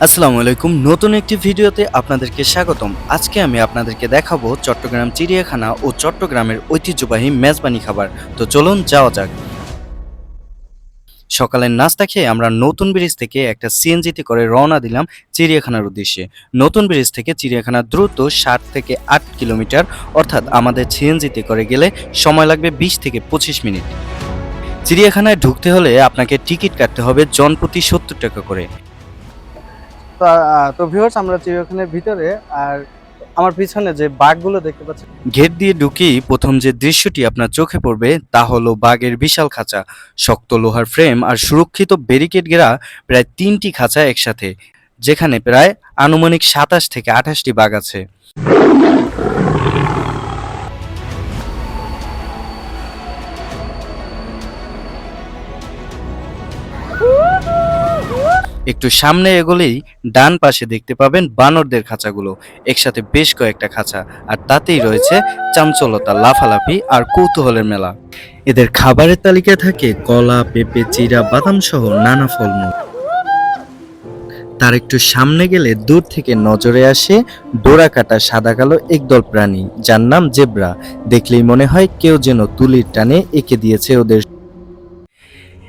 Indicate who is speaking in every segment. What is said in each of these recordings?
Speaker 1: আসসালামু আলাইকুম। নতুন একটি ভিডিওতে আপনাদেরকে স্বাগতম। আজকে আমি আপনাদেরকে দেখাবো চট্টগ্রাম, চিড়িয়াখানা ও চট্টগ্রামের ঐতিহ্যবাহী মেজবানি খাবার। তো চলুন যাওয়া যাক। সকালের নাস্তা খেয়ে আমরা নতুন ব্রিজ থেকে একটা সিএনজিতে করে রওনা দিলাম চিড়িয়াখানার উদ্দেশ্যে। নতুন ব্রিজ থেকে চিড়িয়াখানা দ্রুত ষাট থেকে আট কিলোমিটার, অর্থাৎ আমাদের সিএনজিতে করে গেলে সময় লাগবে বিশ থেকে পঁচিশ মিনিট। চিড়িয়াখানায় ঢুকতে হলে আপনাকে টিকিট কাটতে হবে জনপ্রতি সত্তর টাকা করে।
Speaker 2: তো ভিউয়ার্স আমরা চিড়িয়াখানার ভিতরে, আর আমার পিছনে যে বাঘগুলো দেখতে পাচ্ছি।
Speaker 1: গেট দিয়ে ঢুকেই প্রথম যে দৃশ্যটি আপনার চোখে পড়বে, তা হলো বাঘের বিশাল খাঁচা, শক্ত লোহার ফ্রেম আর সুরক্ষিত ব্যারিকেড ঘেরা প্রায় তিনটি খাঁচা একসাথে, যেখানে প্রায় আনুমানিক সাতাশ থেকে আঠাশটি বাঘ আছে। একটু সামনে এগোলেই ডান পাশে দেখতে পাবেন বানরদের খাঁচাগুলো, একসাথে বেশ কয়েকটা খাঁচা, আর তাতেই রয়েছে চাঞ্চলতা লাফালাফি আর কৌতূহলের মেলা। এদের খাবারের তালিকায় থাকে কলা, পেঁপে, চিরা বাদাম সহ নানা ফলমূল। তার একটু সামনে গেলে দূর থেকে নজরে আসে ডোরা কাটা সাদা কালো একদল প্রাণী, যার নাম জেব্রা। দেখলেই মনে হয় কেউ যেন তুলির টানে এঁকে দিয়েছে ওদের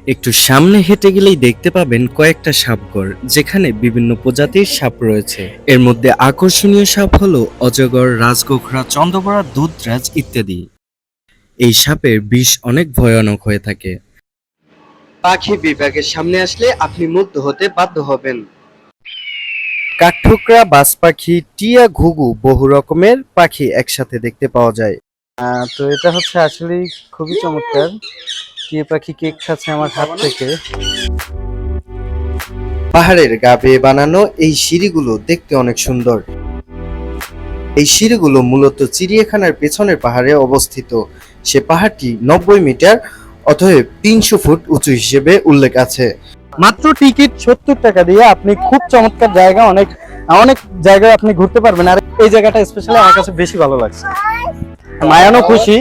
Speaker 1: একটু সামনে হেঁটে গেলেই দেখতে পাবেন কয়েকটা সাপঘর, যেখানে বিভিন্ন প্রজাতির সাপ রয়েছে। এর মধ্যে আকর্ষণীয় সাপ হলো অজগর, রাজগোখরা চন্দ্রবড়া দুধরাজ ইত্যাদি। এই সাপের বিষ অনেক ভয়ানক হয়ে থাকে।
Speaker 2: পাখি বিভাগের সামনে আসলে আপনি মুগ্ধ হতে বাধ্য হবেন।
Speaker 1: কাঠঠোকরা বাজ পাখি টিয়া, ঘুঘু বহু রকমের পাখি একসাথে দেখতে পাওয়া যায়।
Speaker 2: তো এটা হচ্ছে আসলে খুবই চমৎকার। টিয়া পাখি কেক খাচ্ছে আমার হাত থেকে।
Speaker 1: পাহাড়ের গা বেয়ে বানানো এই সিঁড়িগুলো দেখতে অনেক সুন্দর। এই সিঁড়িগুলো মূলত চিড়িয়াখানার পেছনের পাহাড়ে অবস্থিত। সে পাহাড়টি নব্বই মিটার অতএব তিনশো ফুট উঁচু হিসেবে উল্লেখ আছে।
Speaker 2: মাত্র টিকিট সত্তর টাকা দিয়ে আপনি খুব চমৎকার জায়গা অনেক অনেক জায়গায় আপনি ঘুরতে পারবেন। আর এই জায়গাটা স্পেশালি আমার কাছে বেশি ভালো লাগছে। মায়ানও খুশি।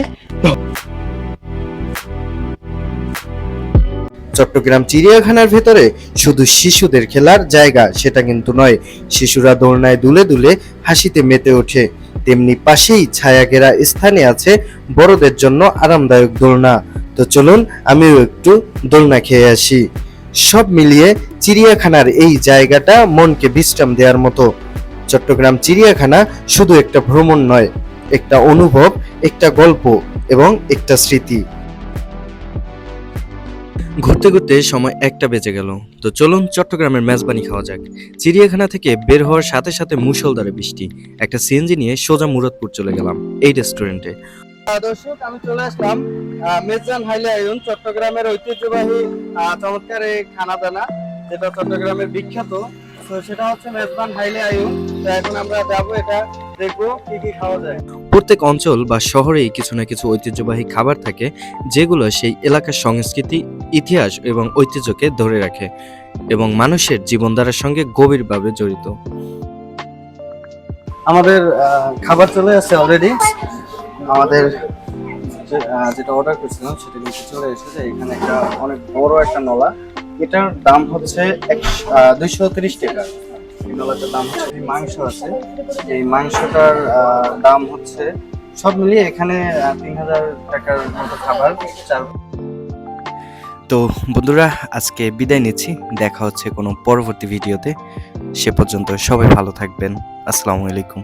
Speaker 1: চট্টগ্রাম চিড়িয়াখানার ভেতরে শুধু শিশুদের খেলার জায়গা সেটা কিন্তু নয়। শিশুরা দোলনায় দুলে দুলে হাসিতে মেতে ওঠে। তেমনি পাশেই ছায়া ঘেরা স্থানে আছে বড়দের জন্য আরামদায়ক দোলনা। তো চলুন আমিও একটু দোলনা খেয়ে আসি। সব মিলিয়ে চিড়িয়াখানার এই জায়গাটা মনকে বিশ্রাম দেওয়ার মতো। চট্টগ্রাম চিড়িয়াখানা শুধু একটা ভ্রমণ নয়, একটা অনুভব, একটা গল্প এবং একটা স্মৃতি। ঘুরতে ঘুরতে সময় একটা বেজে গেল। তো চলুন চট্টগ্রামের মেজবানি খাওয়া যাক। চিড়িয়াখানা থেকে বের হওয়ার সাথে সাথে মুষলধারে বৃষ্টি। একটা সিএনজি নিয়ে সোজা মুরাদপুর চলে গেলাম, এই রেস্টুরেন্টে
Speaker 2: দর্শক, আমি চলে আসলাম মেজান হাইলে আয়ুন চট্টগ্রামের ঐতিহ্যবাহী চমৎকার এই খানা দানা যেটা চট্টগ্রামের বিখ্যাত। সেটা হচ্ছে মেজবান হাইলে আয়ুন তো এখন আমরা যাব, এটা দেখব, কি কি খাওয়া যায়।
Speaker 1: প্রত্যেক অঞ্চল বা শহরেই কিছু না কিছু ঐতিহ্যবাহী খাবার থাকে, যেগুলো সেই এলাকার সংস্কৃতি, ইতিহাস এবং ঐতিহ্যকে ধরে রাখে এবং মানুষের জীবনধারার সঙ্গে গভীরভাবে জড়িত।
Speaker 2: আমাদের খাবার চলে আসছে অলরেডি আমাদের যেটা অর্ডার করেছিলাম সেটা কিন্তু চলে এসেছে। এখানে একটা অনেক বড় একটা নলা। এটার দাম হচ্ছে দুইশো তিরিশ টাকা। নলাটার দাম হচ্ছে, এই মাংস আছে। এই মাংসটার দাম হচ্ছে সব মিলিয়ে এখানে তিন হাজার টাকার মতো খাবার চার
Speaker 1: তো বন্ধুরা, আজকে বিদায় নিচ্ছি। দেখা হচ্ছে কোনো পরবর্তী ভিডিওতে। সে পর্যন্ত সবাই ভালো থাকবেন। আসসালামু আলাইকুম।